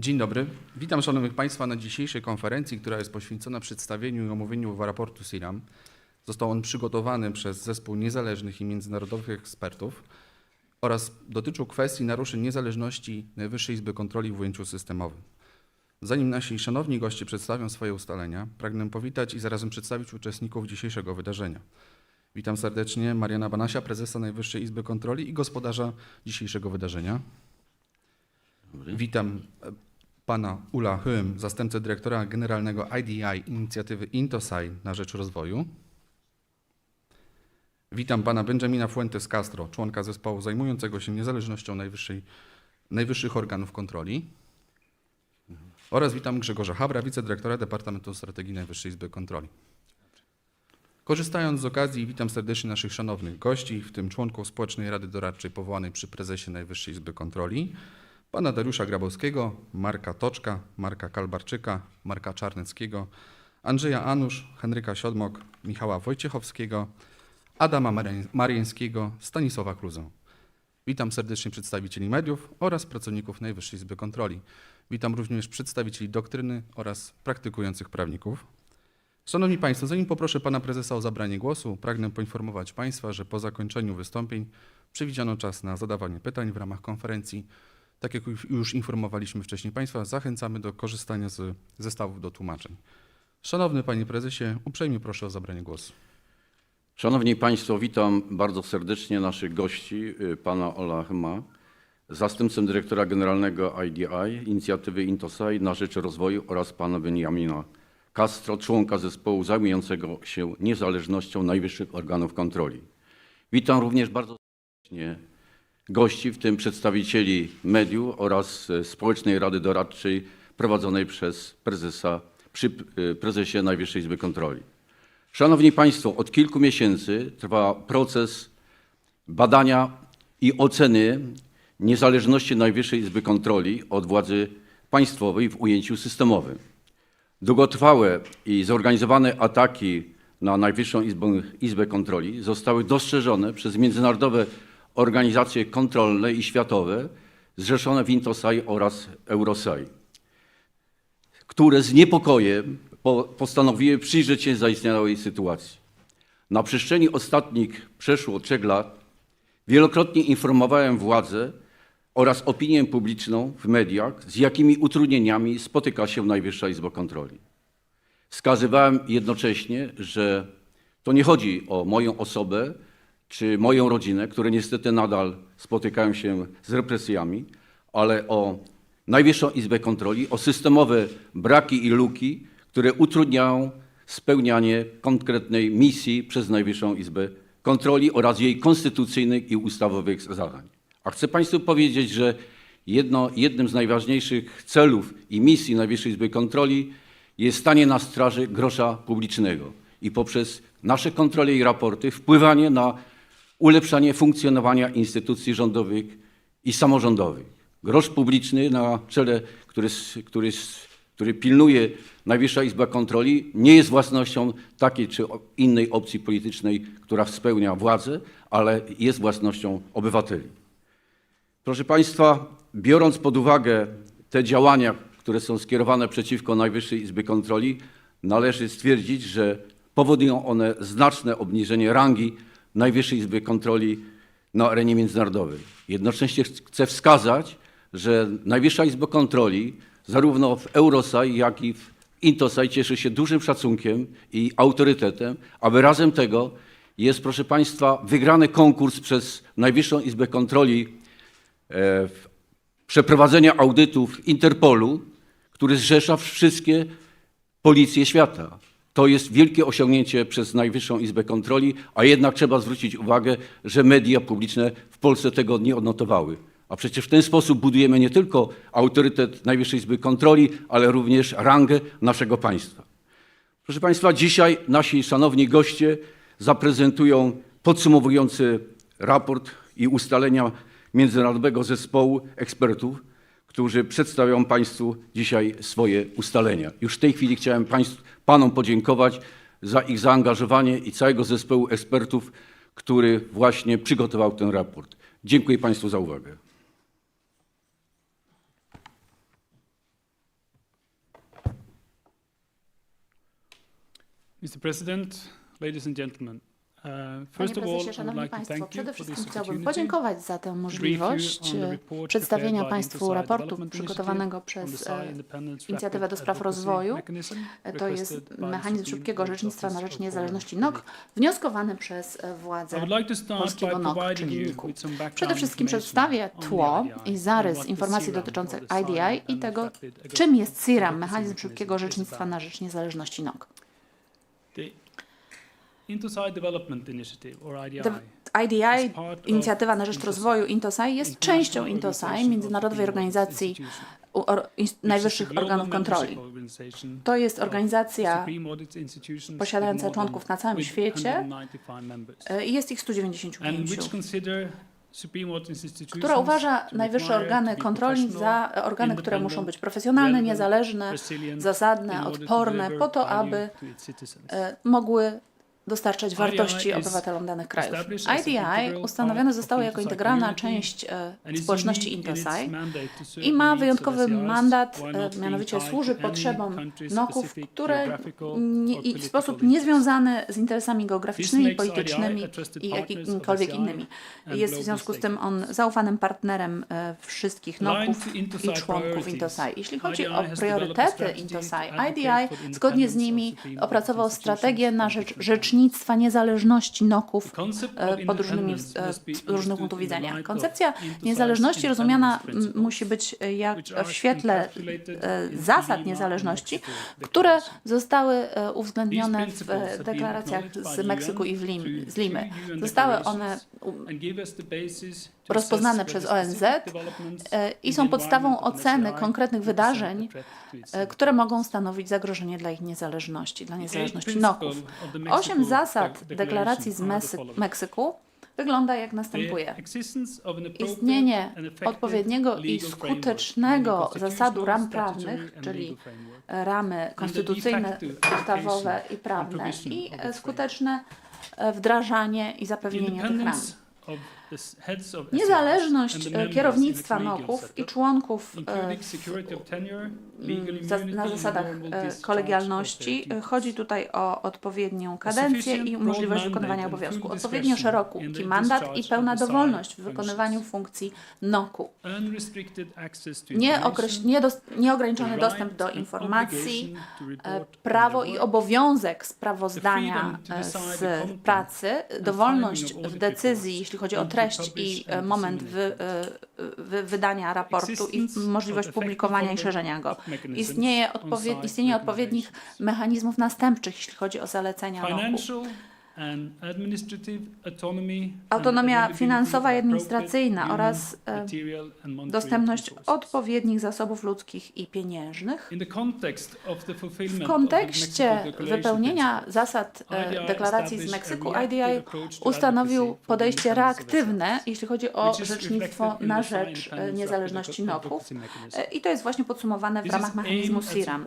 Dzień dobry. Witam szanownych Państwa na dzisiejszej konferencji, która jest poświęcona przedstawieniu i omówieniu raportu SIRAM. Został on przygotowany przez zespół niezależnych i międzynarodowych ekspertów oraz dotyczył kwestii naruszeń niezależności Najwyższej Izby Kontroli w ujęciu systemowym. Zanim nasi szanowni goście przedstawią swoje ustalenia, pragnę powitać i zarazem przedstawić uczestników dzisiejszego wydarzenia. Witam serdecznie Mariana Banasia, prezesa Najwyższej Izby Kontroli i gospodarza dzisiejszego wydarzenia. Witam e, pana Ula Hym, zastępcę dyrektora generalnego IDI inicjatywy Intosai na rzecz rozwoju. Witam pana Benjamina Fuentes Castro, członka zespołu zajmującego się niezależnością najwyższych organów kontroli. Oraz witam Grzegorza Habra, wicedyrektora Departamentu Strategii Najwyższej Izby Kontroli. Korzystając z okazji, witam serdecznie naszych szanownych gości, w tym członków Społecznej Rady Doradczej powołanej przy prezesie Najwyższej Izby Kontroli, pana Dariusza Grabowskiego, Marka Toczka, Marka Kalbarczyka, Marka Czarneckiego, Andrzeja Anusz, Henryka Siodmok, Michała Wojciechowskiego, Adama Marięńskiego, Stanisława Kluzę. Witam serdecznie przedstawicieli mediów oraz pracowników Najwyższej Izby Kontroli. Witam również przedstawicieli doktryny oraz praktykujących prawników. Szanowni Państwo, zanim poproszę Pana Prezesa o zabranie głosu, pragnę poinformować Państwa, że po zakończeniu wystąpień przewidziano czas na zadawanie pytań w ramach konferencji. Tak jak już informowaliśmy wcześniej Państwa, zachęcamy do korzystania z zestawów do tłumaczeń. Szanowny Panie Prezesie, uprzejmie proszę o zabranie głosu. Szanowni Państwo, witam bardzo serdecznie naszych gości, y, pana Ola Chyma, zastępcę dyrektora generalnego IDI, inicjatywy Intosai na rzecz rozwoju oraz pana Benjamina Castro, członka zespołu zajmującego się niezależnością najwyższych organów kontroli. Witam również bardzo serdecznie gości, w tym przedstawicieli mediów oraz e, Społecznej Rady Doradczej prowadzonej przez prezesa przy e, prezesie Najwyższej Izby Kontroli. Szanowni Państwo, od kilku miesięcy trwa proces badania i oceny niezależności Najwyższej Izby Kontroli od władzy państwowej w ujęciu systemowym. Długotrwałe i zorganizowane ataki na Najwyższą Izbę, Izbę Kontroli zostały dostrzeżone przez międzynarodowe organizacje kontrolne i światowe zrzeszone w Intosai oraz Eurosai które z niepokojem po- postanowiły przyjrzeć się zaistniałej sytuacji. Na przestrzeni ostatnich przeszło trzech lat wielokrotnie informowałem władzę oraz opinię publiczną w mediach, z jakimi utrudnieniami spotyka się Najwyższa Izba Kontroli. Wskazywałem jednocześnie, że to nie chodzi o moją osobę czy moją rodzinę, które niestety nadal spotykają się z represjami, ale o Najwyższą Izbę Kontroli, o systemowe braki i luki, które utrudniają spełnianie konkretnej misji przez Najwyższą Izbę Kontroli oraz jej konstytucyjnych i ustawowych zadań. A chcę Państwu powiedzieć, że jedno, jednym z najważniejszych celów i misji Najwyższej Izby Kontroli jest stanie na straży grosza publicznego i poprzez nasze kontrole i raporty wpływanie na ulepszanie funkcjonowania instytucji rządowych i samorządowych. Grosz publiczny na czele, który, który, który pilnuje Najwyższa Izba Kontroli, nie jest własnością takiej czy innej opcji politycznej, która spełnia władzę, ale jest własnością obywateli. Proszę Państwa, biorąc pod uwagę te działania, które są skierowane przeciwko Najwyższej Izbie Kontroli, należy stwierdzić, że powodują one znaczne obniżenie rangi Najwyższej Izby Kontroli na arenie międzynarodowej. Jednocześnie ch- chcę wskazać, że Najwyższa Izba Kontroli zarówno w Eurosai, jak i w Intosai cieszy się dużym szacunkiem i autorytetem, a wyrazem tego jest, proszę Państwa, wygrany konkurs przez Najwyższą Izbę Kontroli e, przeprowadzenia audytów Interpolu, który zrzesza wszystkie policje świata. To jest wielkie osiągnięcie przez Najwyższą Izbę Kontroli, a jednak trzeba zwrócić uwagę, że media publiczne w Polsce tego nie odnotowały. A przecież w ten sposób budujemy nie tylko autorytet Najwyższej Izby Kontroli, ale również rangę naszego państwa. Proszę Państwa, dzisiaj nasi szanowni goście zaprezentują podsumowujący raport i ustalenia Międzynarodowego Zespołu Ekspertów, którzy przedstawią Państwu dzisiaj swoje ustalenia. Już w tej chwili chciałem państw, Panom podziękować za ich zaangażowanie i całego zespołu ekspertów, który właśnie przygotował ten raport. Dziękuję Państwu za uwagę. Mr. President, ladies and gentlemen. Panie of all, prezesie, szanowni państwo, przede wszystkim chciałbym podziękować za tę możliwość e, przedstawienia Państwu raportu przygotowanego przez e, Inicjatywę do spraw rozwoju. E, To jest mechanizm szybkiego orzecznictwa na Office rzecz niezależności NOK, wnioskowany przez e, władze polskiego NOK some background Przede wszystkim przedstawię tło i zarys informacji dotyczących IDI i tego, czym jest CIRAM, mechanizm szybkiego orzecznictwa na rzecz niezależności NOK. Intosai Development Initiative, or IDI, inicjatywa na rzecz rozwoju Intosai, jest częścią Intosai, międzynarodowej organizacji or, najwyższych organów kontroli. To jest organizacja posiadająca członków na całym świecie. e, i jest ich 195, która uważa najwyższe organy kontroli za organy, które muszą być profesjonalne, niezależne, zasadne, odporne, po to, aby e, mogły dostarczać wartości obywatelom danych krajów. IDI ustanowione zostało jako integralna część e, społeczności Intosai i ma wyjątkowy mandat, e, mianowicie służy potrzebom NOK-ów, które nie, w sposób niezwiązany z interesami geograficznymi, politycznymi i jakimikolwiek innymi. Jest w związku z tym on zaufanym partnerem e, wszystkich NOK-ów i członków Intosai. Jeśli chodzi o priorytety Intosai, IDI zgodnie z nimi opracował strategię na rzecz rzecznictwa niezależności NOK-ów e, pod różnymi, e, z różnych punktów widzenia. Koncepcja niezależności rozumiana musi być e, jak w świetle zasad niezależności, które zostały uwzględnione w deklaracjach z Meksyku i Lim, z Limy. Zostały one rozpoznane przez ONZ i są podstawą oceny konkretnych wydarzeń, które mogą stanowić zagrożenie dla ich niezależności, dla niezależności NOK-ów. Osiem zasad deklaracji z Meksyku wygląda jak następuje. Istnienie odpowiedniego i skutecznego zasadu ram prawnych, czyli ramy konstytucyjne, ustawowe i prawne i e, skuteczne e, wdrażanie i zapewnienie tych ram. Niezależność e, kierownictwa NOK-ów i członków e, za- na zasadach e, kolegialności. E, Chodzi tutaj o odpowiednią kadencję i możliwość wykonywania obowiązku. Odpowiednio szeroki mandat i pełna dowolność w wykonywaniu funkcji NOK-u. Nieograniczony dostęp do informacji, e, prawo i obowiązek sprawozdania e, z pracy, dowolność w decyzji, jeśli chodzi o treść i e, moment wy, e, wy, wydania raportu i możliwość publikowania i szerzenia go. Istnieje odpowied- istnienie odpowiednich mechanizmów następczych, jeśli chodzi o zalecenia NOK-u. Autonomia finansowa i administracyjna oraz e, Dostępność odpowiednich zasobów ludzkich i pieniężnych. W kontekście wypełnienia zasad e, deklaracji z Meksyku, IDI ustanowił podejście reaktywne, jeśli chodzi o rzecznictwo na rzecz e, niezależności NOK-ów i to jest właśnie podsumowane w ramach mechanizmu SIRAM.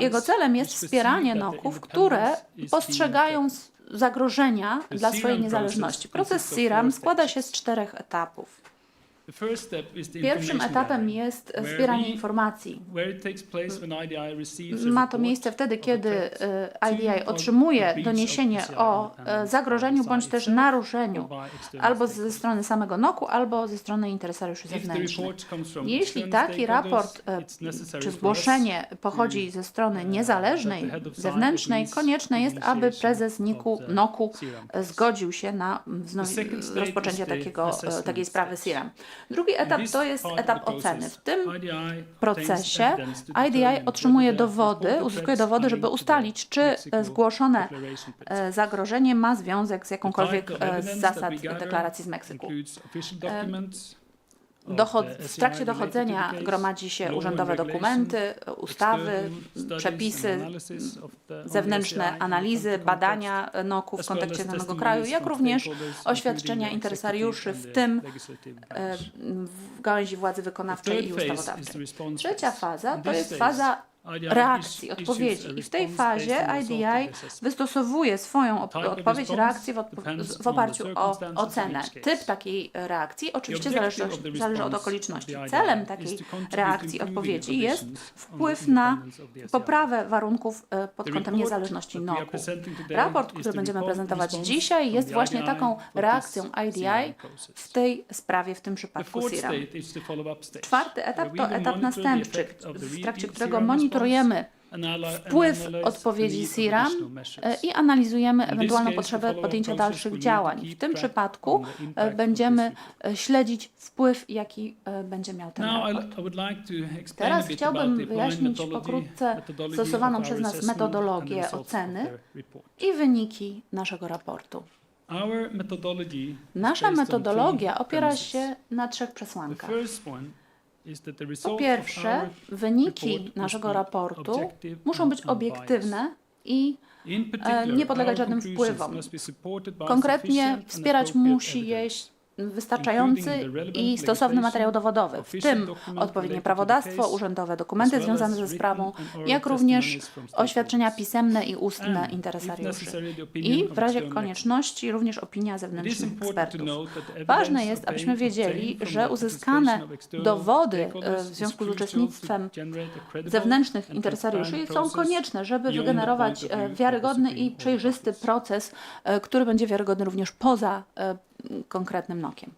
Jego celem jest wspieranie NOK-ów, które postrzegają zagrożenia dla swojej niezależności. Proces SIRAM składa się z czterech etapów. Pierwszym etapem jest zbieranie informacji. Ma to miejsce wtedy, kiedy IDI otrzymuje doniesienie o e, zagrożeniu bądź też naruszeniu albo ze strony samego NOK-u, albo ze strony interesariuszy zewnętrznych. Jeśli taki raport e, czy zgłoszenie pochodzi ze strony niezależnej, zewnętrznej, konieczne jest, aby prezes NIK-u, NOK-u zgodził się na wznowi- rozpoczęcie takiego, takiej sprawy SIRAM. Drugi etap to jest etap oceny. W tym procesie IDI otrzymuje dowody, uzyskuje dowody, żeby ustalić, czy e, zgłoszone e, zagrożenie ma związek z jakąkolwiek e, z zasad deklaracji z Meksyku. Dochod, w trakcie dochodzenia gromadzi się urzędowe dokumenty, ustawy, przepisy, zewnętrzne analizy, badania NOK-u w kontekście danego kraju, jak również oświadczenia interesariuszy, w tym e, w gałęzi władzy wykonawczej i ustawodawczej. Trzecia faza to jest faza reakcji, odpowiedzi. I w tej fazie IDI wystosowuje swoją op- odpowiedź, reakcję w, odpo- w oparciu o ocenę. Typ takiej reakcji oczywiście zależy, zależy od okoliczności. Celem takiej reakcji, odpowiedzi jest wpływ na poprawę warunków e, pod kątem niezależności NOK-u. Raport, który będziemy prezentować dzisiaj, jest właśnie taką reakcją IDI w tej sprawie, w tym przypadku SIRAM. Czwarty etap to etap następczy, w trakcie którego monitorujemy wpływ odpowiedzi SIRAM e, i analizujemy ewentualną potrzebę podjęcia dalszych działań. W tym przypadku e, będziemy e, śledzić wpływ, jaki będzie miał ten raport. Teraz chciałbym wyjaśnić pokrótce stosowaną przez nas metodologię oceny i wyniki naszego raportu. Nasza metodologia opiera się na trzech przesłankach. Po pierwsze, wyniki naszego raportu muszą być obiektywne i e, nie podlegać żadnym wpływom. konkretnie wspierać musi je wystarczający i stosowny materiał dowodowy, w tym odpowiednie prawodawstwo, urzędowe dokumenty związane ze sprawą, jak również oświadczenia pisemne i ustne interesariuszy. I w razie konieczności również opinia zewnętrznych ekspertów. Ważne jest, abyśmy wiedzieli, że uzyskane dowody e, w związku z uczestnictwem zewnętrznych interesariuszy są konieczne, żeby wygenerować e, wiarygodny i przejrzysty proces, e, który będzie wiarygodny również poza konkretnym nokiem.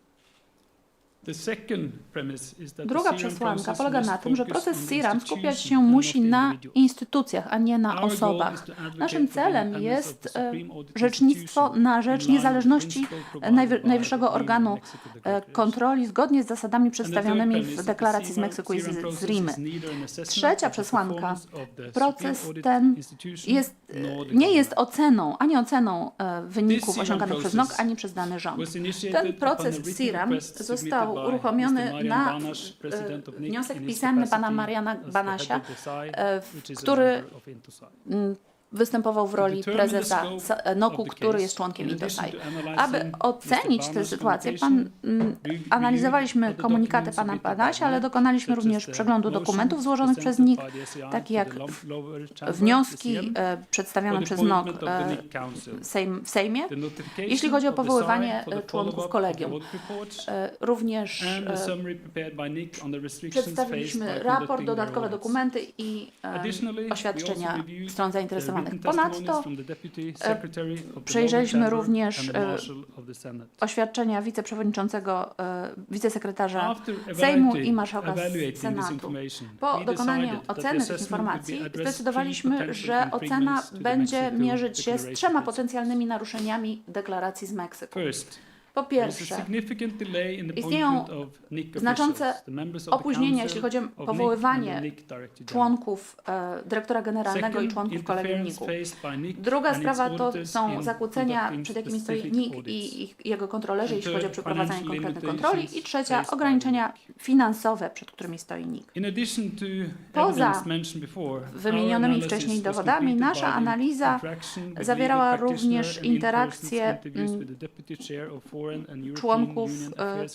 Druga przesłanka polega na tym, że proces SIRAM skupiać się musi na instytucjach, a nie na osobach. Naszym celem jest e, rzecznictwo na rzecz niezależności najwy- najwyższego organu e, kontroli zgodnie z zasadami przedstawionymi w deklaracji z Meksyku i z, Rimy. Trzecia przesłanka. Proces ten jest, e, nie jest oceną, ani oceną wyników osiąganych przez NOK, ani przez dany rząd. Ten proces w SIRAM został uruchomiony na e, wniosek pisemny pana Mariana Banasia, e, który występował w roli prezesa S- NOK-u, który jest członkiem Intosai. Aby ocenić tę sytuację, pan, mm, analizowaliśmy komunikaty pana Banasia, ale dokonaliśmy również przeglądu dokumentów złożonych przez NIK, takie jak wnioski e, przedstawione przez NOK e, w Sejmie, jeśli chodzi o powoływanie e, członków kolegium. E, Również e, przedstawiliśmy raport, dodatkowe dokumenty i e, oświadczenia stron zainteresowanych. Ponadto e, przejrzeliśmy również e, oświadczenia wiceprzewodniczącego, e, wicesekretarza Sejmu i marszałka Senatu. Po dokonaniu oceny tych informacji zdecydowaliśmy, że ocena będzie mierzyć się z trzema potencjalnymi naruszeniami deklaracji z Meksyku. Po pierwsze, istnieją znaczące opóźnienia, jeśli chodzi o powoływanie członków e, dyrektora generalnego i członków kolegium NIK-u. Druga sprawa to są zakłócenia, przed jakimi stoi NIK i jego kontrolerzy, jeśli chodzi o przeprowadzanie konkretnych kontroli. I trzecia, ograniczenia finansowe, przed którymi stoi NIK. Poza wymienionymi wcześniej dowodami, nasza analiza zawierała również interakcje członków e,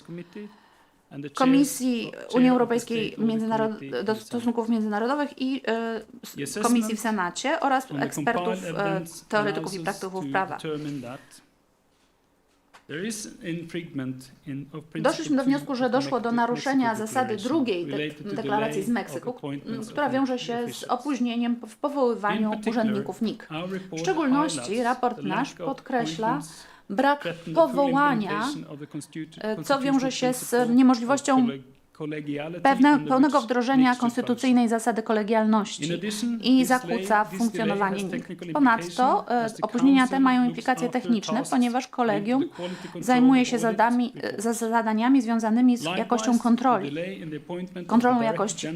Komisji Unii Europejskiej Międzynarod- do Stosunków Międzynarodowych i e, Komisji w Senacie oraz ekspertów, e, teoretyków i praktyków prawa. Doszliśmy do wniosku, że doszło do naruszenia zasady drugiej de- deklaracji z Meksyku, która wiąże się z opóźnieniem w powoływaniu urzędników NIK. W szczególności raport nasz podkreśla brak powołania, e, co wiąże się z niemożliwością pewne, pełnego wdrożenia konstytucyjnej zasady kolegialności i zakłóca funkcjonowanie NIK. Ponadto e, opóźnienia te mają implikacje techniczne, ponieważ kolegium zajmuje się zadami, e, za zadaniami związanymi z jakością kontroli, kontrolą jakości e,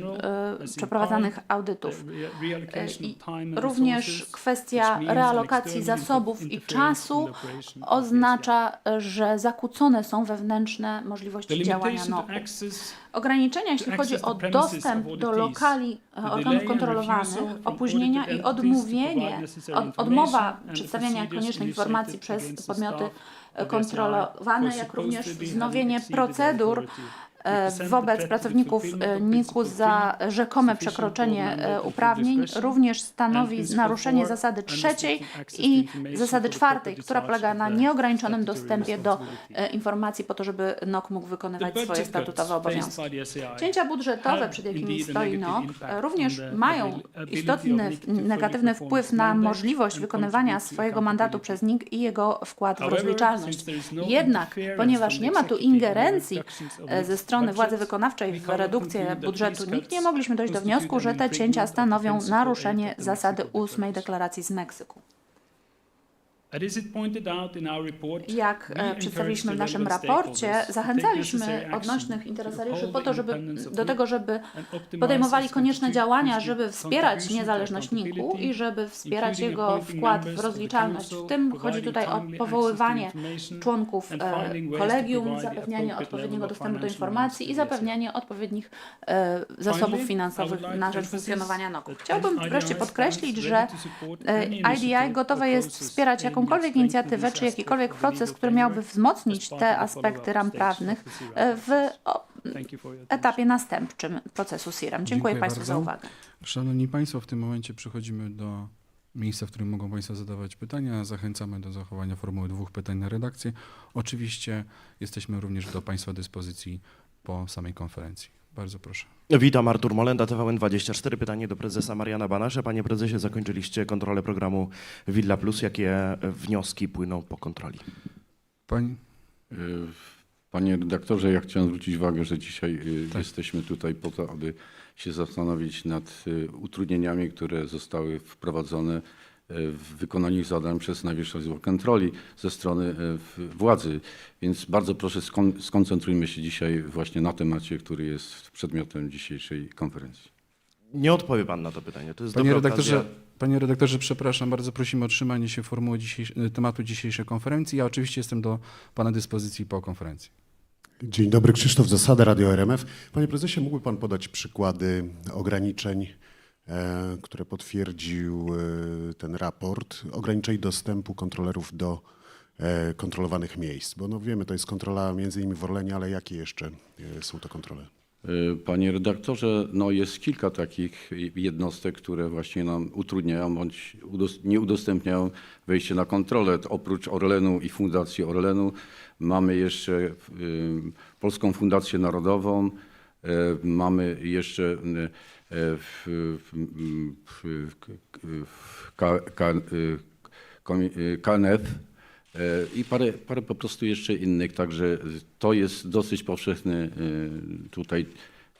przeprowadzanych audytów. I również kwestia realokacji zasobów i czasu oznacza, że zakłócone są wewnętrzne możliwości działania NOK-u. Ograniczenia, jeśli chodzi o dostęp do lokali e, organów kontrolowanych, opóźnienia i odmówienie, od, odmowa przedstawiania koniecznych informacji przez podmioty kontrolowane, jak również wznowienie procedur wobec pracowników e, NIK-u za rzekome przekroczenie e, uprawnień również stanowi naruszenie zasady trzeciej i zasady czwartej, która polega na nieograniczonym dostępie do e, informacji po to, żeby NOK mógł wykonywać swoje statutowe obowiązki. Cięcia budżetowe, przed jakimi stoi NOK, e, również mają istotny negatywny wpływ na możliwość wykonywania swojego mandatu przez NIK i jego wkład w rozliczalność. Jednak, ponieważ nie ma tu ingerencji e, ze strony władzy wykonawczej w redukcję budżetu NIK, nie mogliśmy dojść do wniosku, że te cięcia stanowią naruszenie zasady ósmej deklaracji z Meksyku. Jak e, przedstawiliśmy w naszym raporcie, zachęcaliśmy odnośnych interesariuszy po to, żeby, do tego, żeby podejmowali konieczne działania, żeby wspierać niezależność NIK-u i żeby wspierać jego wkład w rozliczalność. W tym chodzi tutaj o powoływanie członków e, kolegium, zapewnianie odpowiedniego dostępu do informacji i zapewnianie odpowiednich e, zasobów finansowych na rzecz funkcjonowania NOK-u. Chciałbym wreszcie podkreślić, że IDI gotowe jest wspierać jakąkolwiek inicjatywę czy jakikolwiek proces, który miałby wzmocnić te aspekty ram prawnych e, w etapie następczym procesu SIREM. Dziękuję, Dziękuję Państwu za bardzo. uwagę. Szanowni Państwo, w tym momencie przechodzimy do miejsca, w którym mogą Państwo zadawać pytania. Zachęcamy do zachowania formuły dwóch pytań na redakcję. Oczywiście jesteśmy również do Państwa dyspozycji po samej konferencji. Bardzo proszę. Witam, Artur Molenda, TVN24. Pytanie do prezesa Mariana Banasza. Panie prezesie, zakończyliście kontrolę programu Villa Plus. Jakie wnioski płyną po kontroli? Pani, Y, Panie redaktorze, ja chciałem zwrócić uwagę, że dzisiaj y, Tak. jesteśmy tutaj po to, aby się zastanowić nad y, utrudnieniami, które zostały wprowadzone w wykonaniu zadań przez Najwyższą Izbę Kontroli ze strony w- władzy. Więc bardzo proszę skon- skoncentrujmy się dzisiaj właśnie na temacie, który jest przedmiotem dzisiejszej konferencji. Nie odpowie pan na to pytanie. To jest panie, redaktorze, okazja. panie redaktorze, przepraszam, bardzo prosimy o trzymanie się formuły dzisiejsz- tematu dzisiejszej konferencji. Ja oczywiście jestem do Pana dyspozycji po konferencji. Dzień dobry, Krzysztof Zasada, Radio RMF. Panie prezesie, mógłby pan podać przykłady ograniczeń, e, które potwierdził e, ten raport, ograniczeń dostępu kontrolerów do e, kontrolowanych miejsc? Bo no wiemy, to jest kontrola między innymi w Orlenie, ale jakie jeszcze e, są to kontrole? Panie redaktorze, no jest kilka takich jednostek, które właśnie nam utrudniają bądź nie udostępniają wejście na kontrolę. Oprócz Orlenu i Fundacji Orlenu mamy jeszcze Polską Fundację Narodową, mamy jeszcze w, w, w, KNF i parę, parę po prostu jeszcze innych. Także to jest dosyć powszechny e, tutaj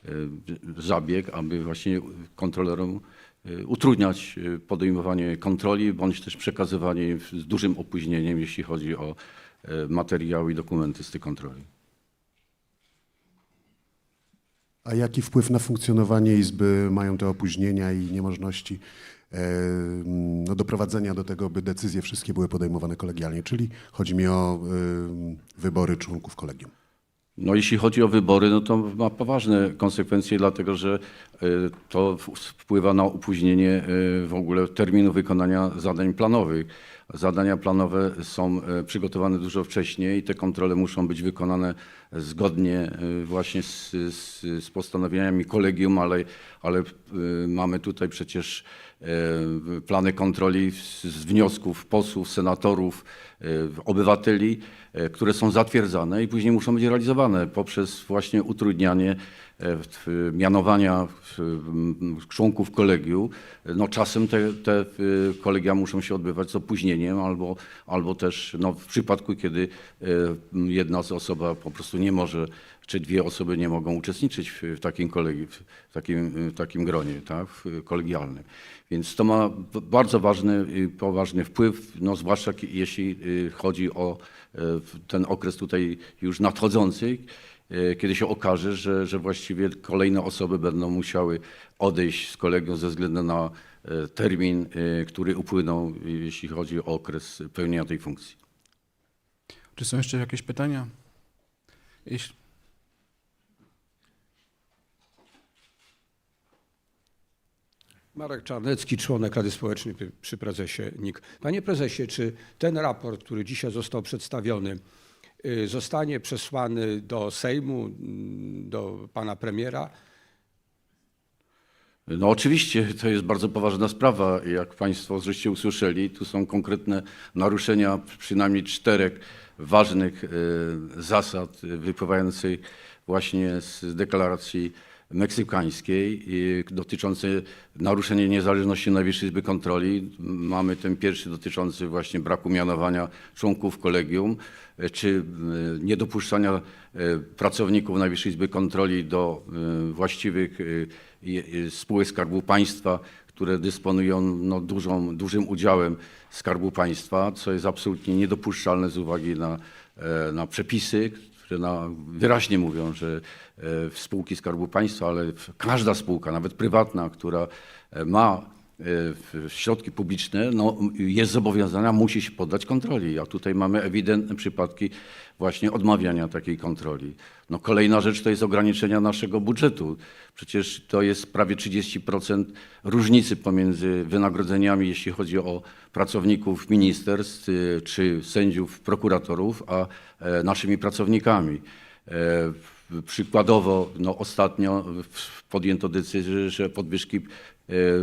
e, zabieg, aby właśnie kontrolerom e, utrudniać podejmowanie kontroli bądź też przekazywanie z dużym opóźnieniem, jeśli chodzi o materiały i dokumenty z tej kontroli. A jaki wpływ na funkcjonowanie Izby mają te opóźnienia i niemożności e, no, doprowadzenia do tego, by decyzje wszystkie były podejmowane kolegialnie? Czyli chodzi mi o e, wybory członków kolegium. No jeśli chodzi o wybory, no to ma poważne konsekwencje, dlatego że y, to wpływa na opóźnienie w ogóle terminu wykonania zadań planowych. Zadania planowe są y, przygotowane dużo wcześniej. I te kontrole muszą być wykonane zgodnie y, właśnie z, z, z postanowieniami kolegium, ale, ale mamy tutaj przecież plany kontroli z, wniosków posłów, senatorów, y, obywateli, y, które są zatwierdzane i później muszą być realizowane poprzez właśnie utrudnianie e, mianowania członków kolegium. No czasem te, te kolegia muszą się odbywać z opóźnieniem albo, albo też no, w przypadku, kiedy e, jedna osoba po prostu nie może, czy dwie osoby nie mogą uczestniczyć w, w takim kolegi, w takim, w takim gronie tak, kolegialnym. Więc to ma bardzo ważny poważny wpływ, no, zwłaszcza jeśli y, chodzi o w- ten okres tutaj już nadchodzący, e, kiedy się okaże, że, że właściwie kolejne osoby będą musiały odejść z kolegium ze względu na termin, który upłynął, jeśli chodzi o okres pełnienia tej funkcji. Czy są jeszcze jakieś pytania? Jeśli... Marek Czarnecki, członek Rady Społecznej przy- prezesie NIK. Panie prezesie, czy ten raport, który dzisiaj został przedstawiony, y, zostanie przesłany do Sejmu, do pana premiera. No oczywiście, to jest bardzo poważna sprawa. Jak Państwo żeście usłyszeli, tu są konkretne naruszenia przynajmniej czterech ważnych e, zasad wypływających właśnie z deklaracji meksykańskiej dotyczące naruszenia niezależności Najwyższej Izby Kontroli. Mamy ten pierwszy dotyczący właśnie braku mianowania członków kolegium, e, czy e, niedopuszczania e, pracowników Najwyższej Izby Kontroli do właściwych spółek Skarbu Państwa, które dysponują no, dużą, dużym udziałem Skarbu Państwa, co jest absolutnie niedopuszczalne z uwagi na, na przepisy, które na, wyraźnie mówią, że w spółki Skarbu Państwa, ale każda spółka, nawet prywatna, która e, ma e, środki publiczne, no, jest zobowiązana, musi się poddać kontroli. A tutaj mamy ewidentne przypadki właśnie odmawiania takiej kontroli. No, kolejna rzecz to jest ograniczenia naszego budżetu. Przecież to jest prawie 30% różnicy pomiędzy wynagrodzeniami, jeśli chodzi o pracowników ministerstw y, czy sędziów, prokuratorów, a e, naszymi pracownikami. E, Przykładowo, no ostatnio podjęto decyzję, że podwyżki e,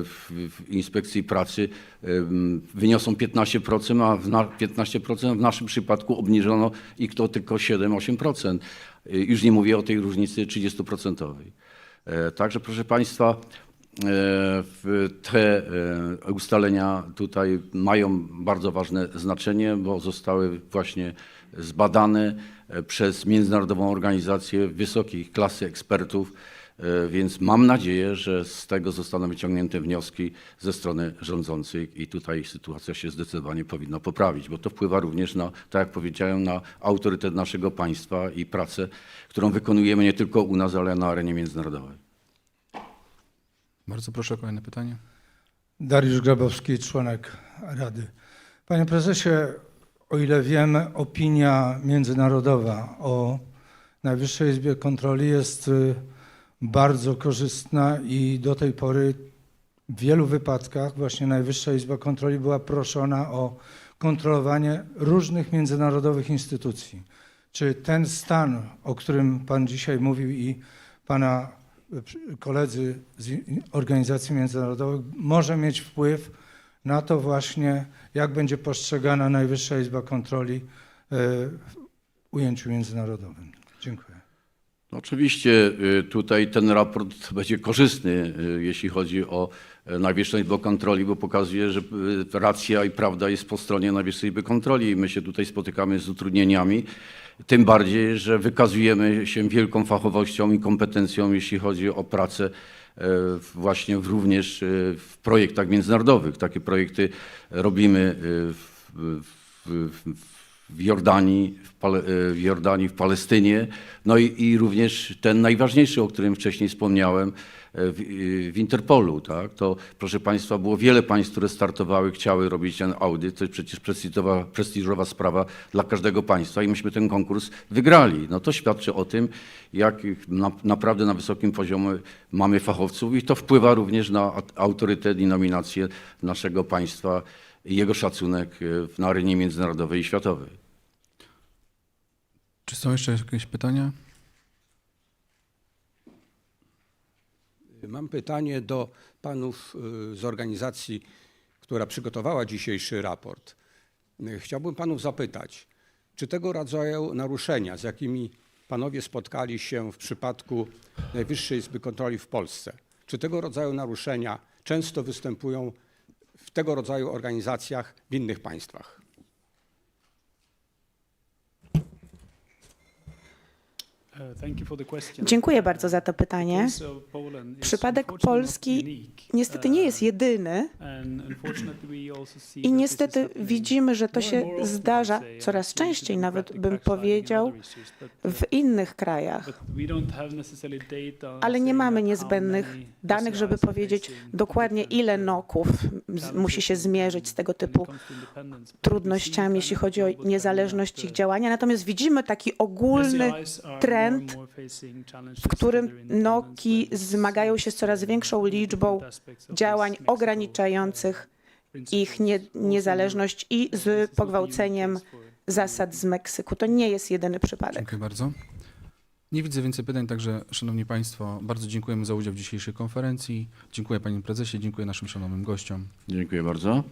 w, inspekcji pracy em, wyniosą 15%, a w na, 15% w naszym przypadku obniżono ich to tylko 7-8%. E, Już nie mówię o tej różnicy 30%. E, Także proszę Państwa, e, te e, ustalenia tutaj mają bardzo ważne znaczenie, bo zostały właśnie zbadane e, przez międzynarodową organizację wysokiej klasy ekspertów, e, więc mam nadzieję, że z tego zostaną wyciągnięte wnioski ze strony rządzących i tutaj sytuacja się zdecydowanie powinna poprawić, bo to wpływa również na, tak jak powiedziałem, na autorytet naszego państwa i pracę, którą wykonujemy nie tylko u nas, ale na arenie międzynarodowej. Bardzo proszę o kolejne pytanie. Dariusz Grabowski, członek Rady. Panie prezesie, o ile wiem, opinia międzynarodowa o Najwyższej Izbie Kontroli jest y, bardzo korzystna i do tej pory w wielu wypadkach właśnie Najwyższa Izba Kontroli była proszona o kontrolowanie różnych międzynarodowych instytucji. Czy ten stan, o którym Pan dzisiaj mówił i Pana y, koledzy z organizacji międzynarodowych, może mieć wpływ na to właśnie, jak będzie postrzegana Najwyższa Izba Kontroli y, w ujęciu międzynarodowym? Dziękuję. No Oczywiście y, tutaj ten raport będzie korzystny, y, jeśli chodzi o e, Najwyższą Izbę Kontroli, bo pokazuje, że y, racja i prawda jest po stronie Najwyższej Izby Kontroli i my się tutaj spotykamy z utrudnieniami. Tym bardziej, że wykazujemy się wielką fachowością i kompetencją, jeśli chodzi o pracę e, właśnie również e, w projektach międzynarodowych. Takie projekty robimy e, w, w, w, w Jordanii, w, Pale, w Jordanii, w Palestynie, no i, i również ten najważniejszy, o którym wcześniej wspomniałem, e, w, w Interpolu. Tak? To, proszę Państwa, było wiele państw, które startowały, chciały robić ten audyt. To jest przecież prestiżowa, prestiżowa sprawa dla każdego państwa i myśmy ten konkurs wygrali. No to świadczy o tym, jak na, naprawdę na wysokim poziomie mamy fachowców i to wpływa również na autorytet i nominację naszego państwa jego szacunek e, na arenie międzynarodowej i światowej. Czy są jeszcze jakieś pytania? Mam pytanie do panów y, z organizacji, która przygotowała dzisiejszy raport. Y, Chciałbym panów zapytać, czy tego rodzaju naruszenia, z jakimi panowie spotkali się w przypadku Najwyższej Izby Kontroli w Polsce, czy tego rodzaju naruszenia często występują w tego rodzaju organizacjach w innych państwach? Dziękuję bardzo za to pytanie. Przypadek Polski niestety nie jest jedyny i niestety widzimy, że to się zdarza coraz częściej, nawet bym powiedział, w innych krajach. Ale nie mamy niezbędnych danych, żeby powiedzieć dokładnie, ile noków musi się zmierzyć z tego typu trudnościami, jeśli chodzi o niezależność ich działania. Natomiast widzimy taki ogólny trend, w którym NOKI zmagają się z coraz większą liczbą działań ograniczających ich nie, niezależność i z pogwałceniem zasad z Meksyku. To nie jest jedyny przypadek. Dziękuję bardzo. Nie widzę więcej pytań, także Szanowni Państwo, bardzo dziękujemy za udział w dzisiejszej konferencji. Dziękuję Panie Prezesie, dziękuję naszym szanownym gościom. Dziękuję bardzo.